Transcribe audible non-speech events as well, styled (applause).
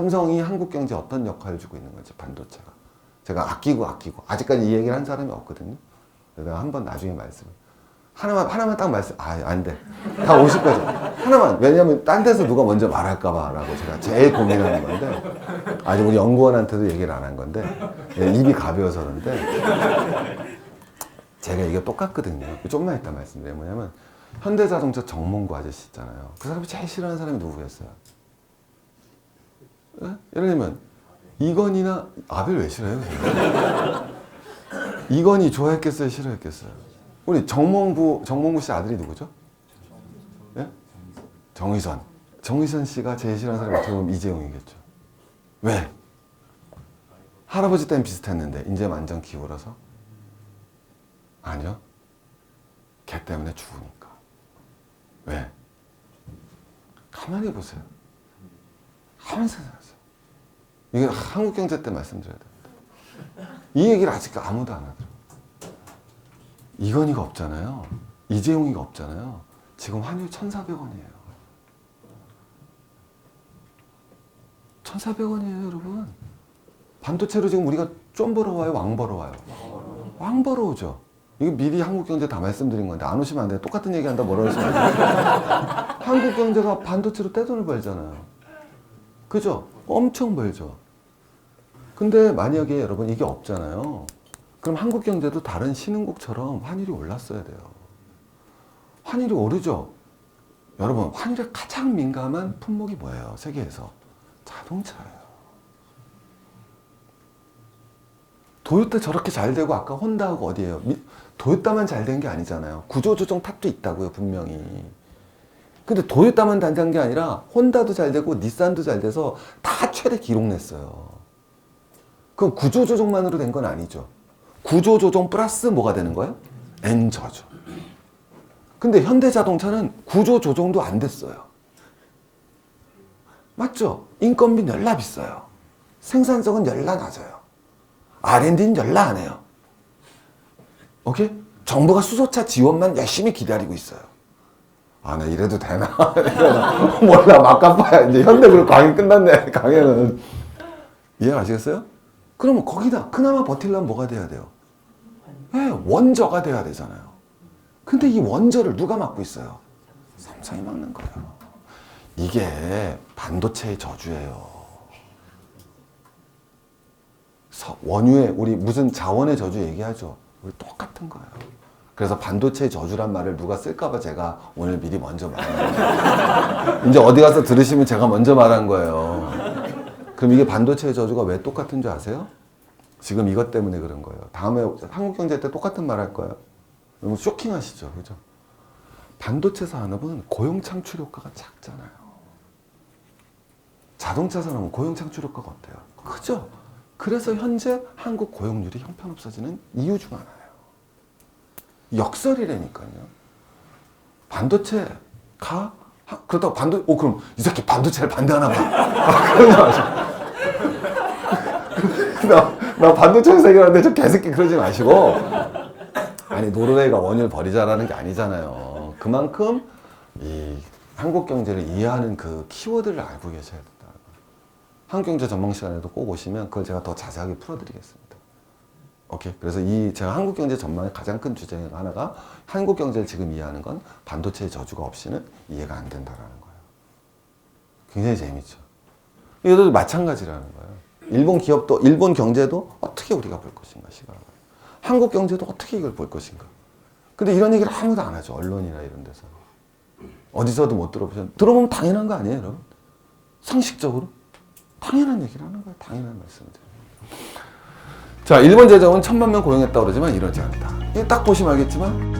삼성이 한국 경제에 어떤 역할을 주고 있는 건지 반도체가 제가 아끼고 아끼고 아직까지 이 얘기를 한 사람이 없거든요. 내가 한 번 나중에 말씀 하나만 하나만 딱 말씀 아안돼다 50까지 하나만 왜냐면 딴 데서 누가 먼저 말할까봐라고 제가 제일 고민하는 건데 아직 우리 연구원한테도 얘기를 안 한 건데 예, 입이 가벼워서 그런데 제가 이게 똑같거든요. 좀만 이따 말씀드려요. 뭐냐면 현대자동차 정몽구 아저씨 있잖아요. 그 사람이 제일 싫어하는 사람이 누구였어요? 예? 예를 들면 이건희나 아벨 왜 싫어해요? (laughs) 이건희 좋아했겠어요? 싫어했겠어요? 우리 정몽구 정몽구 씨 아들이 누구죠? 예? 정의선. 정의선 씨가 제일 싫어하는 사람이 어떻게 보면 이재용이겠죠. 왜? 할아버지 때는 비슷했는데 이제 완전 기울어서 아니요. 걔 때문에 죽으니까. 왜? 가만히 보세요. 가만히 생각하세요. 이게 한국 경제 때 말씀드려야 됩니다. 이 얘기를 아직 아무도 안 하더라고요. 이건희가 없잖아요. 이재용이가 없잖아요. 지금 환율 1,400원이에요. 1,400원이에요, 여러분. 반도체로 지금 우리가 좀 벌어와요, 왕 벌어와요? 왕 벌어오죠. 이거 미리 한국 경제 다 말씀드린 건데 안 오시면 안 돼요. 똑같은 얘기 한다 뭐라 그러시면 안 돼요. (laughs) 한국 경제가 반도체로 떼돈을 벌잖아요. 그죠? 엄청 벌죠. 근데 만약에 여러분 이게 없잖아요. 그럼 한국 경제도 다른 신흥국처럼 환율이 올랐어야 돼요. 환율이 오르죠. 여러분 환율에 가장 민감한 품목이 뭐예요? 세계에서 자동차예요. 도요타 저렇게 잘 되고 아까 혼다하고 어디예요? 미- 도요타만 잘 된 게 아니잖아요. 구조조정 탓도 있다고요, 분명히. 근데 도요타만 단단 게 아니라 혼다도 잘 되고 닛산도 잘 돼서 다 최대 기록 냈어요. 그럼 구조조정만으로 된 건 아니죠. 구조조정 플러스 뭐가 되는 거예요? 엔저죠. 근데 현대자동차는 구조조정도 안 됐어요. 맞죠? 인건비 열나 비싸요. 생산성은 열나 낮아요. R&D는 열나 안 해요. 오케이? 정부가 수소차 지원만 열심히 기다리고 있어요. 아, 나 이래도 되나? (laughs) 몰라, 막 갚아야. 이제 현대그룹 강의 끝났네, 강의는. 이해 아시겠어요? 그러면 거기다 그나마 버틸려면 뭐가 돼야 돼요? 예, 원저가 돼야 되잖아요. 근데 이 원저를 누가 맡고 있어요? 삼성이 맡는 거예요. 이게 반도체의 저주예요. 서- 원유의 우리 무슨 자원의 저주 얘기하죠. 우리 똑같은 거예요. 그래서 반도체의 저주란 말을 누가 쓸까봐 제가 오늘 미리 먼저 말한 거예요. 이제 어디 가서 들으시면 제가 먼저 말한 거예요. 그럼 이게 반도체의 저주가 왜 똑같은 줄 아세요? 지금 이것 때문에 그런 거예요. 다음에 한국 경제 때 똑같은 말 할 거예요. 너무 쇼킹하시죠, 그죠? 반도체 산업은 고용 창출 효과가 작잖아요. 자동차 산업은 고용 창출 효과가 어때요? 크죠? 그래서 현재 한국 고용률이 형편없어지는 이유 중 하나예요. 역설이라니까요. 반도체가 하- 그렇다고 반도 오 그럼 이 새끼 반도체를 반대하나 봐. 아, 그러지 마시고. (laughs) 나, 나 반도체 회사기라는데 저 개새끼 그러지 마시고. 아니 노르웨이가 원유를 버리자라는 게 아니잖아요. 그만큼 이 한국 경제를 이해하는 그 키워드를 알고 계셔야 된다. 한국 경제 전망 시간에도 꼭 오시면 그걸 제가 더 자세하게 풀어드리겠습니다. 오케이. 그래서 이 제가 한국 경제 전망의 가장 큰 주제 중 하나가 한국 경제를 지금 이해하는 건 반도체의 저주가 없이는 이해가 안 된다라는 거예요. 굉장히 재밌죠. 이것도 마찬가지라는 거예요. 일본 기업도 일본 경제도 어떻게 우리가 볼 것인가 시각을. 한국 경제도 어떻게 이걸 볼 것인가. 근데 이런 얘기를 아무도 안 하죠. 언론이나 이런 데서. 어디서도 못 들어보셨 들어보면 당연한 거 아니에요, 여러분? 상식적으로? 당연한 얘기를 하는 거예요. 당연한 말씀을 드려요. 자, 일본 재정은 천만 명 고용했다고 그러지만 이러지 않다. 딱 보시면 알겠지만